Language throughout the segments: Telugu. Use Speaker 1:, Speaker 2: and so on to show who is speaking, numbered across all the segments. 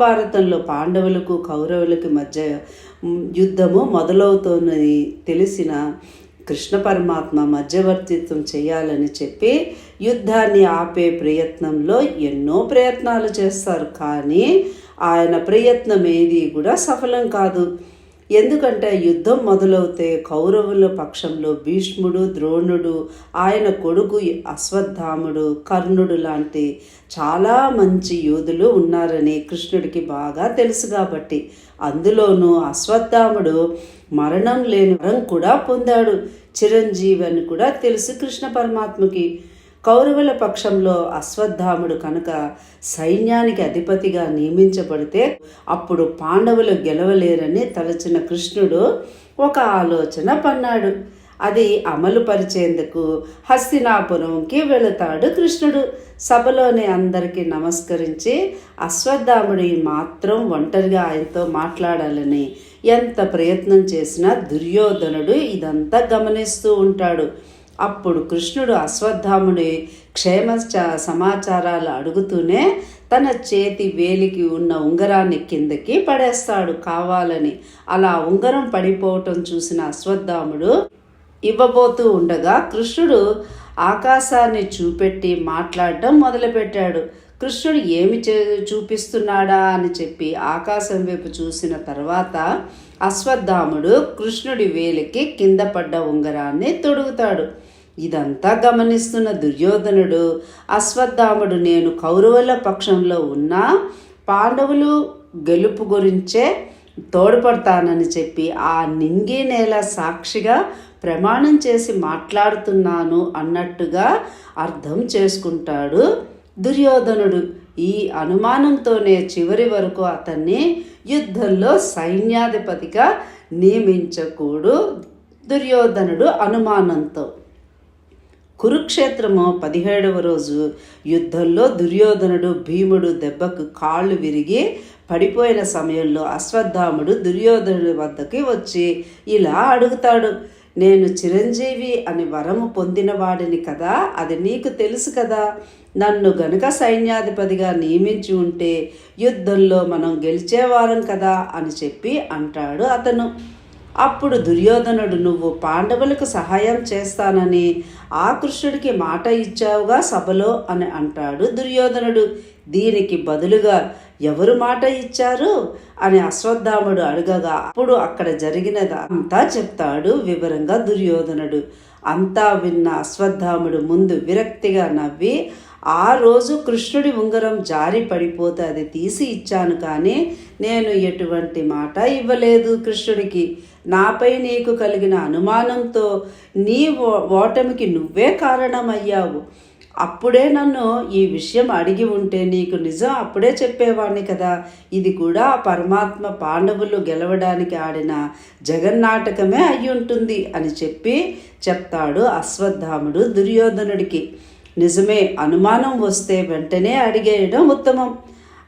Speaker 1: మహాభారతంలో పాండవులకు కౌరవులకు మధ్య యుద్ధము మొదలవుతోందని తెలిసిన కృష్ణ పరమాత్మ మధ్యవర్తిత్వం చేయాలని చెప్పి యుద్ధాన్ని ఆపే ప్రయత్నంలో ఎన్నో ప్రయత్నాలు చేస్తారు. కానీ ఆయన ప్రయత్నం ఏది కూడా సఫలం కాదు. ఎందుకంటే యుద్ధం మొదలవుతే కౌరవుల పక్షంలో భీష్ముడు ద్రోణుడు ఆయన కొడుకు అశ్వత్థాముడు కర్ణుడు లాంటి చాలా మంచి యోధులు ఉన్నారని కృష్ణుడికి బాగా తెలుసు కాబట్టి అందులోనూ అశ్వత్థాముడు మరణం లేని వరం కూడా పొందాడు. చిరంజీవి అని కూడా తెలుసు కృష్ణ పరమాత్మకి. కౌరవుల పక్షంలో అశ్వత్థాముడు కనుక సైన్యానికి అధిపతిగా నియమించబడితే అప్పుడు పాండవులు గెలవలేరని తలచిన కృష్ణుడు ఒక ఆలోచన పన్నాడు. అది అమలు పరిచేందుకు హస్తినాపురంకి వెళతాడు కృష్ణుడు. సభలోని అందరికీ నమస్కరించి అశ్వత్థాముడి మాత్రం ఒంటరిగా ఆయనతో మాట్లాడాలని ఎంత ప్రయత్నం చేసినా దుర్యోధనుడు ఇదంతా గమనిస్తూ ఉంటాడు. అప్పుడు కృష్ణుడు అశ్వత్థాముని క్షేమ చ- సమాచారాలు అడుగుతూనే తన చేతి వేలికి ఉన్న ఉంగరాన్ని కిందకి పడేస్తాడు కావాలని. అలా ఉంగరం పడిపోవటం చూసిన అశ్వత్థాముడు ఇవ్వబోతూ ఉండగా కృష్ణుడు ఆకాశాన్ని చూపెట్టి మాట్లాడటం మొదలుపెట్టాడు. కృష్ణుడు ఏమి చే చూపిస్తున్నాడా అని చెప్పి ఆకాశం వైపు చూసిన తర్వాత అశ్వత్థాముడు కృష్ణుడి వేలికి కింద పడ్డ ఉంగరాన్ని తొడుగుతాడు. ఇదంతా గమనిస్తున్న దుర్యోధనుడు అశ్వత్థాముడు నేను కౌరవుల పక్షంలో ఉన్నా పాండవులు గెలుపు గురించే తోడ్పడతానని చెప్పి ఆ నింగి నేల సాక్షిగా ప్రమాణం చేసి మాట్లాడుతున్నాను అన్నట్టుగా అర్థం చేసుకుంటాడు దుర్యోధనుడు. ఈ అనుమానంతోనే చివరి వరకు అతన్ని యుద్ధంలో సైన్యాధిపతిగా నియమించకూడు దుర్యోధనుడు అనుమానంతో. కురుక్షేత్రము పదిహేడవ రోజు యుద్ధంలో దుర్యోధనుడు భీముడు దెబ్బకు కాళ్ళు విరిగి పడిపోయిన సమయంలో అశ్వత్థాముడు దుర్యోధనుడి వద్దకి వచ్చి ఇలా అడుగుతాడు నేను చిరంజీవి అని వరము పొందినవాడిని కదా అది నీకు తెలుసు కదా. నన్ను గనుక సైన్యాధిపతిగా నియమించి ఉంటే యుద్ధంలో మనం గెలిచేవారం కదా అని చెప్పి అంటాడు అతను. అప్పుడు దుర్యోధనుడు నువ్వు పాండవులకు సహాయం చేస్తానని ఆ కృష్ణుడికి మాట ఇచ్చావుగా సభలో అని అంటాడు దుర్యోధనుడు. దీనికి బదులుగా ఎవరు మాట ఇచ్చారు? అని అశ్వత్థాముడు అడగగా. అప్పుడు అక్కడ జరిగినది అంతా చెప్తాడు వివరంగా దుర్యోధనుడు. అంతా విన్న అశ్వత్థాముడు ముందు విరక్తిగా నవ్వి ఆ రోజు కృష్ణుడి ఉంగరం జారి పడిపోతే అది తీసి ఇచ్చాను కానీ నేను ఎటువంటి మాట ఇవ్వలేదు కృష్ణుడికి. నాపై నీకు కలిగిన అనుమానంతో నీ ఓ- ఓటమికి నువ్వే కారణమయ్యావు. అప్పుడే నన్ను ఈ విషయం అడిగి ఉంటే నీకు నిజం అప్పుడే చెప్పేవాడిని కదా. ఇది కూడా పరమాత్మ పాండవులు గెలవడానికి ఆడిన జగన్నాటకమే అయి ఉంటుంది అని చెప్పి చెప్తాడు అశ్వత్థాముడు దుర్యోధనుడికి. నిజమే అనుమానం వస్తే వెంటనే అడిగేయడం ఉత్తమం.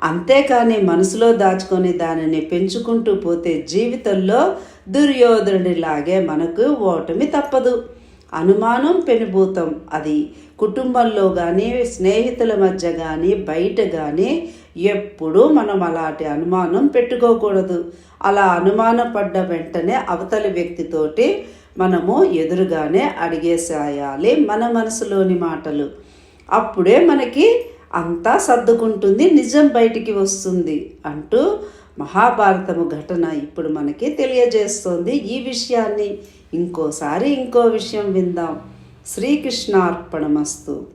Speaker 1: అంతేకాని మనసులో దాచుకొని దానిని పెంచుకుంటూ పోతే జీవితంలో దుర్యోధనుడిలాగే మనకు ఓటమి తప్పదు. అనుమానం పెనుభూతం. అది కుటుంబంలో కానీ స్నేహితుల మధ్య కానీ బయట కానీ ఎప్పుడూ మనం అలాంటి అనుమానం పెట్టుకోకూడదు. అలా అనుమానపడ్డ వెంటనే అవతలి వ్యక్తితోటి మనము ఎదురుగానే అడిగేసేయాలి మన మనసులోని మాటలు. అప్పుడే మనకి అంతా సర్దుకుంటుంది నిజం బయటికి వస్తుంది అంటూ మహాభారతము ఘటన ఇప్పుడు మనకి తెలియజేస్తోంది. ఈ విషయాన్ని ఇంకోసారి ఇంకో విషయం విందాం. శ్రీకృష్ణార్పణమస్తు.